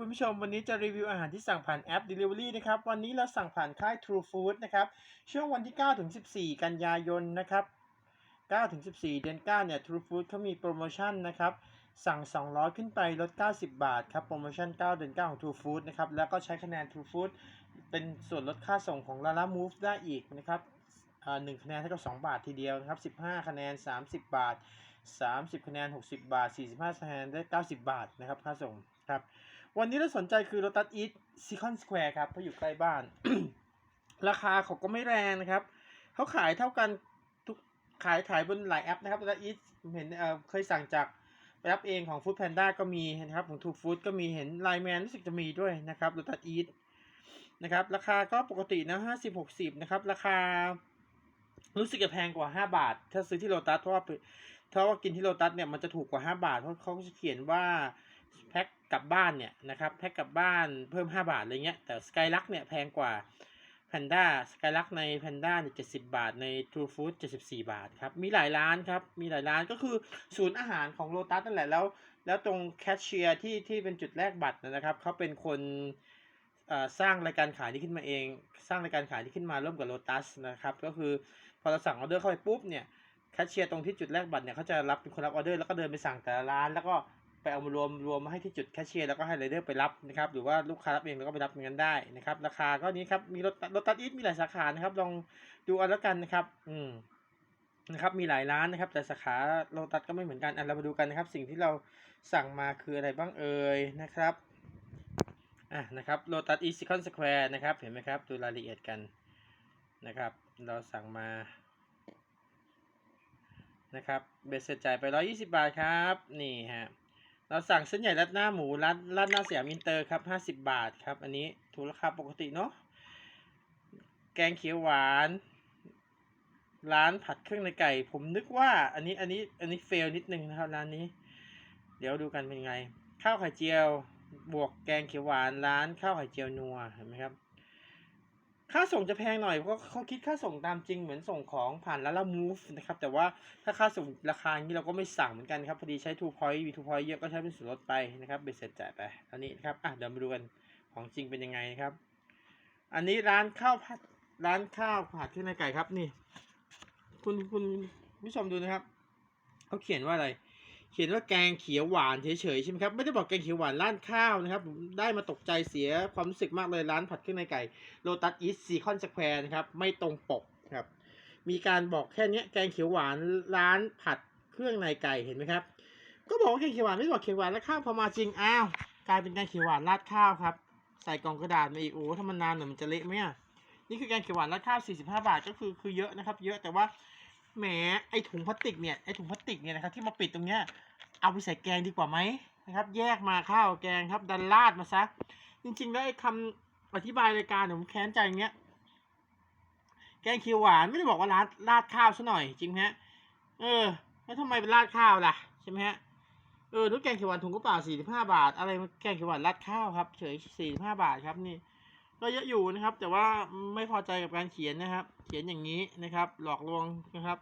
คุณผู้ชมวันนี้จะรีวิวอาหารที่สั่งผ่านแอป Delivery นะครับวันนี้เราสั่งผ่านค่าย True Food นะครับช่วงวันที่ 9 ถึง 14 กันยายนนะครับ9ถึง 14 เดือน 9 เนี่ย True Food เขามีโปรโมชั่นนะครับสั่ง 200 ขึ้นไปลด 90 บาทครับโปรโมชั่น 9 เดือน 9 ของ True Food นะครับแล้วก็ใช้คะแนน True Food เป็นส่วนลดค่าส่งของ Lala Move ได้อีกนะครับอ่า1คะแนนเท่ากับ2บาททีเดียวนะครับ15 คะแนน 30 บาท 30 คะแนน 60 บาท 45 คะแนนได้ 90 บาทนะครับค่าส่งครับ วันนี้เราสนใจคือ Lotus Eat Second Square ครับ เพราะอยู่ใกล้บ้าน ราคาเขาก็ไม่แรงนะครับ เขาขายเท่ากันทุกขายขายบนหลายแอปนะครับ Lotus Eat เห็นเอ่อเคยสั่งจากไปเองของ Food Panda ก็มีนะครับ ของ True Food ก็มีเห็น Line Man รู้สึกจะมีด้วยนะครับ Lotus Eat นะครับ ราคาก็ปกตินะ50 60นะครับ ราคารู้สึกจะแพงกว่า 5 บาท ถ้าซื้อที่โ o ตัสเพราะว่าเพราะว่ากินที่โ o ตัสเนี่ยมันจะถูกกว่า 5 บาทเพราะเขาจะเขียนว่าแพ็ค กลับบ้านเนี่ยนะครับแพ็คกลับบ้านเพิ่ม 5 บาทอะไรเงี้ยแต่สกายลักเนี่ยแพงกว่าแพนด้าสกายลักในแพนด้าเนี่ยเจ็บาทใน True Food 74บาทครับ มีหลายร้านครับ มีหลายร้านก็คือศูนย์อาหารของโ o ตัสนั่นแหละแล้ว แล้วตรงแคชเชียร์ที่ที่เป็นจุดแลกบัตรนะครับเขาเป็นคนสร้างรายการขายนี้ขึ้นมาเอง สร้างรายการขายนี้ขึ้นมาร่วมกับโ o ตัสนะครับ ก็คือพอเราสั่งออเดอร์เข้าไปปุ๊บเนี่ยแคชเชียร์ตรงที่จุดแลกบัตรเนี่ยเขาจะรับเป็นคนรับออเดอร์แล้วก็เดินไปสั่งแต่ละร้านแล้วก็ เอามารวมรวมมาให้ที่จุดแคชเชียร์แล้วก็ให้ไรเดอร์ไปรับนะครับหรือว่าลูกค้ารับเองแล้วก็ไปรับเงินได้นะครับ ราคาก็นี้ครับมีรถรถตัดอีทมีหลายสาขานะครับ ลองดูเอาแล้วกันนะครับ อืมนะครับมีหลายร้านนะครับ แต่สาขาโลตัสก็ไม่เหมือนกันอะเรามาดูกันนะครับ สิ่งที่เราสั่งมาคืออะไรบ้างเอ่ยนะครับอะนะครับโลตัสอีซิคอนสแควร์นะครับ เห็นไหมครับดูรายละเอียดกันนะครับ เราสั่งมานะครับเบสเสร็จจ่ายไป 120 บาทครับ นี่ฮะ เราสั่งเส้นใหญ่รัดหน้าหมูรัดรัดหน้าเสียมินเตอร์ครับ50บาทครับ อันนี้ถูกราคาปกติเนาะแกงเขียวหวาน ร้านผัดเครื่องในไก่ ผมนึกว่าอันนี้อันนี้อันนี้เฟลนิดนึงนะครับร้านนี้ เดี๋ยวดูกันเป็นไง ข้าวไข่เจียวบวกแกงเขียวหวานร้านข้าวไข่เจียวนัวเห็นไหมครับ ค่าส่งจะแพงหน่อยเพราะเขาคิดค่าส่งตามจริงเหมือนส่งของผ่านลาลามูฟนะครับ แต่ว่าถ้าค่าส่งราคาอย่างนี้เราก็ไม่สั่งเหมือนกันครับ พอดีใช้ทูพอยต์มีทูพอยต์เยอะก็ใช้เป็นส่วนลดไปนะครับเบ็ดเสร็จจ่ายไปอันนี้นะครับอะเดี๋ยวมาดูกันของจริงเป็นยังไงนะครับ อันนี้ร้านข้าวผัดร้านข้าวผัดขึ้นในไก่ครับนี่ คุณคุณผู้ชมดูนะครับเขาเขียนว่าอะไร เขียนว่าแกงเขียวหวานเฉยๆใช่ไหมครับไม่ได้บอกแกงเขียวหวานร้านข้าวนะครับผมได้มาตกใจเสียความรู้สึกมากเลยร้านผัดเครื่องในไก่โลตัสอีสซีคอนสแควร์นะครับไม่ตรงปกครับมีการบอกแค่เนี้ยแกงเขียวหวานร้านผัดเครื่องในไก่เห็นไหมครับ ก็บอกว่าแกงเขียวหวานไม่ได้บอกเขียวหวานแล้วข้าวพอมาจริงอ้าวกลายเป็นแกงเขียวหวานราดข้าวครับใส่กล่องกระดาษมาอีกโอ้ถ้ามันนานหน่อยมันจะเละไหมอะนี่คือแกงเขียวหวานราดข้าว45 บาทก็คือคือเยอะนะครับ เยอะแต่ว่า แหมไอถุงพลาสติกเนี่ยไอถุงพลาสติกเนี่ยนะครับที่มาปิดตรงเนี้ยเอาไปใส่แกงดีกว่าไหมนะครับ แยกมาข้าวแกงครับ ดันราดมาซะจริงๆแล้วไอ้คำอธิบายรายการผมแค้นใจอย่างเงี้ยแกงเขียวหวานไม่ได้บอกว่าราดราดข้าวซะหน่อยจริงไหมฮะเออ แล้วทำไมเป็นราดข้าวล่ะใช่ไหมฮะเออนุกแกงเขียวหวานถุงก็เปล่าสี่สิบห้าบาท อะไรแกงเขียวหวานราดข้าวครับ เฉยสี่สิบห้าบาทครับนี่ ก็เยอะอยู่นะครับ แต่ว่าไม่พอใจกับการเขียนนะครับ เขียนอย่างนี้นะครับ หลอกลวงนะครับ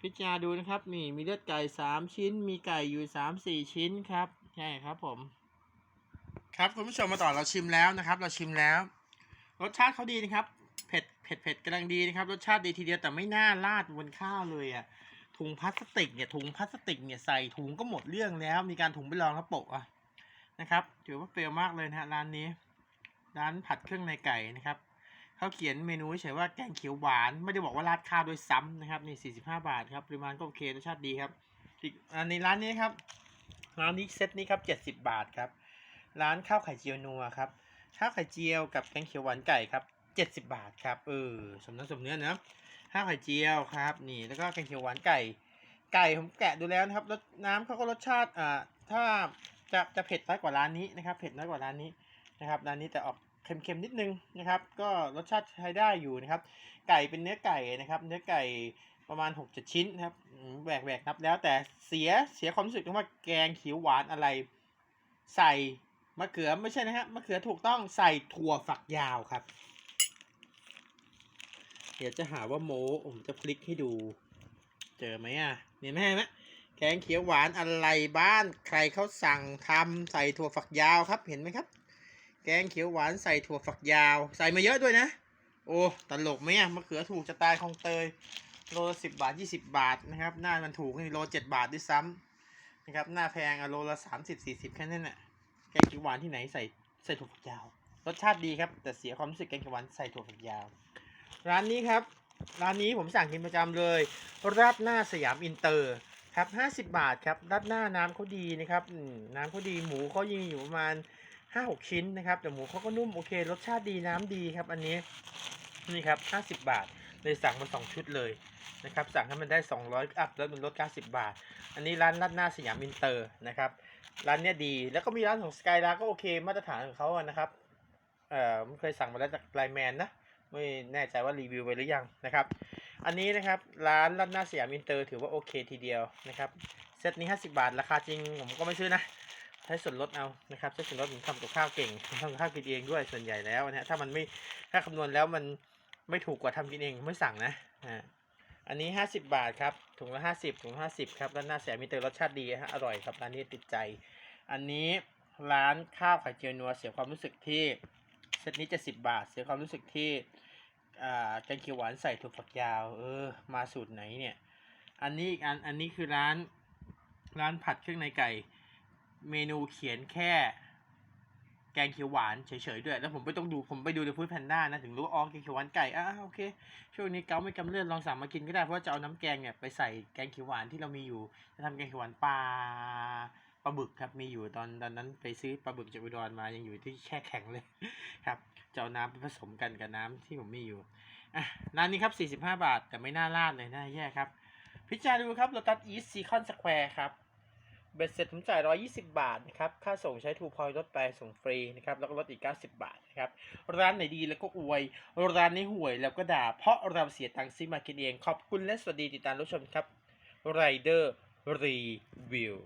พิจารณาดูนะครับ นี่มีเลือดไก่สามชิ้น มีไก่อยู่สามสี่ชิ้นครับใช่ครับผม ครับคุณผู้ชมมาต่อเราชิมแล้วนะครับ เราชิมแล้ว รสชาติเขาดีนะครับ เผ็ดเผ็ดเผ็ดกำลังดีนะครับ รสชาติดีทีเดียวแต่ไม่น่าราดบนข้าวเลยอะถุงพลาสติกเนี่ยถุงพลาสติกเนี่ยใส่ถุงก็หมดเรื่องแล้ว มีการถุงไปรองกระโปะอะนะครับถือว่าเฟลมากเลยนะฮะร้านนี้ ร้านผัดเครื่องในไก่นะครับเขาเขียนเมนูเฉยว่าแกงเขียวหวานไม่ได้บอกว่าราดข้าวโดยซ้ำนะครับนี่45 บาทครับปริมาณก็โอเครสชาติดีครับอีกอันในร้านนี้ครับร้านนี้เซตนี้ครับ70 บาทครับร้านข้าวไข่เจียวนัวครับข้าวไข่เจียวกับแกงเขียวหวานไก่ครับ70 บาทครับเออสมน้ำสมเนื้อนะข้าวไข่เจียวครับนี่แล้วก็แกงเขียวหวานไก่ ไก่ผมแกะดูแล้วนะครับรสน้ำเขาก็รสชาติอ่าถ้าจะจะเผ็ดน้อยกว่าร้านนี้นะครับ เผ็ดน้อยกว่าร้านนี้นะครับ ร้านนี้แต่ออก เค็มๆนิดนึงนะครับ ก็รสชาติใช้ได้อยู่นะครับ ไก่เป็นเนื้อไก่นะครับ เนื้อไก่ประมาณ6กจ็ดชิ้นนะครับแหวกแหวกนับแล้วแต่เสียเสียความรู้สึกตรงว่าแกงเขียวหวานอะไร ใส่มะเขือไม่ใช่นะครับมะเขือถูกต้องใส่ถั่วฝักยาวครับ เดี๋ยวจะหาว่าโมผมจะพลิกให้ดู เจอไหมอะเห็นไหมนไหมแแกงเขียวหวานอะไรบ้านใครเขาสั่งทำใส่ถั่วฝักยาวครับเห็นไหมครับ แกงเขียวหวานใส่ถั่วฝักยาว ใส่มาเยอะด้วยนะ โอ้ตลกไหมอะมะเขือถูกจะตายคลองเตยโลละสิบบาทยี่สิบบาทนะครับหน้ามันถูกนี่โลเจ็ดบาทด้วยซ้ำนะครับหน้าแพงอะโลละสามสิบสี่สิบแค่นั้นน่ะแกงเขียวหวานที่ไหนใส่ใส่ถั่วฝักยาว รสชาติดีครับแต่เสียความรู้สึกแกงเขียวหวานใส่ถั่วฝักยาว ร้านนี้ครับร้านนี้ผมสั่งกินประจำเลยราดหน้าสยามอินเตอร์ครับห้าสิบบาทครับราดหน้าน้ำเขาดีนะครับน้ำเขาดีหมูเขายังอยู่ประมาณ ห้าหกชิ้นนะครับแต่หมูเขาก็นุ่มโอเค รสชาติดีน้ำดีครับ อันนี้นี่ครับห้าสิบบาทเลยสั่งมันสองชุดเลยนะครับสั่งให้มันได้สองร้อยอัพแล้วมันลดเก้าสิบบาท อันนี้ร้านราดหน้าสยามอินเตอร์นะครับร้านเนี้ยดีแล้วก็มีร้านของสกาย a าก็โอเคมาตรฐานของเขาอะนะครับเอ่อผมเคยสั่งมาแล้วจากไลแมนนะไม่แน่ใจว่ารีวิวไปหรือยังนะครับ อันนี้นะครับร้านรัดหน้าสยามอินเตอร์ถือว่าโอเคทีเดียวนะครับเซตนี้ 50 บาท ราคาจริงผมก็ไม่ซื้อนะ ช้ส่วนลดเอานะครับใช้ส่วนลดผมทำกับข้าวเก่งทำกับข้าวกินเองด้วยส่วนใหญ่แล้วนะถ้ามันไม่ถ้าคำนวณแล้วมันไม่ถูกกว่าทำกินเองไม่สั่งนะอ่าอันนี้ 50 บาทครับถุงละ50ถุงละ50ครับร้านหน้าสยมอินเตอร์รสชาติดีฮะอร่อยครับร้านนี้ติดใจ อันนี้ร้านข้าวไข่เจียวนัวเสียความรู้สึกที่เซตนี้จะสิบบาท เสียความรู้สึกที่อ่าแกงเขียวหวานใส่ถั่วฝักยาวเออมาสูตรไหนเนี่ยอันนี้อีกอันอันนี้คือร้านร้านผัดเครื่องในไก่ เมนูเขียนแค่ แกงเขียวหวานเฉยๆด้วย แล้วผมไปต้องดูผมไปดูในฟู้ดแพนด้านะถึงรู้ว่าอ๋อแกงเขียวหวานไก่อะโอเคช่วงนี้เกาไม่กำเลื่อนลองสั่งมากินก็ได้เพราะว่าจะเอาน้ำแกงเนี่ยไปใส่แกงเขียวหวานที่เรามีอยู่จะทำแกงเขียวหวานปลาปลาบึกครับมีอยู่ตอนตอนนั้นไปซื้อปลาบึกจากอุดรมายังอยู่ที่แช่แข็งเลยครับจะเอาน้ำไปผสมกันกับน้ำที่ผมมีอยู่อะร้านนี้ครับ 45 บาทแต่ไม่น่าราดเลยน่าแย่ครับ พิจารณาดูครับ Lotus East Seacon Square ครับ เบ็ดเสร็จผมจ่าย120 บาทนะครับ ค่าส่งใช้ทูพอยลดไปส่งฟรีนะครับ แล้วก็ลดอีก 90 บาทนะครับ ร้านไหนดีแล้วก็อวย ร้านไหนห่วยแล้วก็ด่า เพราะเราเสียตังค์ซื้อมากินเอง ขอบคุณและสวัสดีติดตามรับชมครับ Rider Review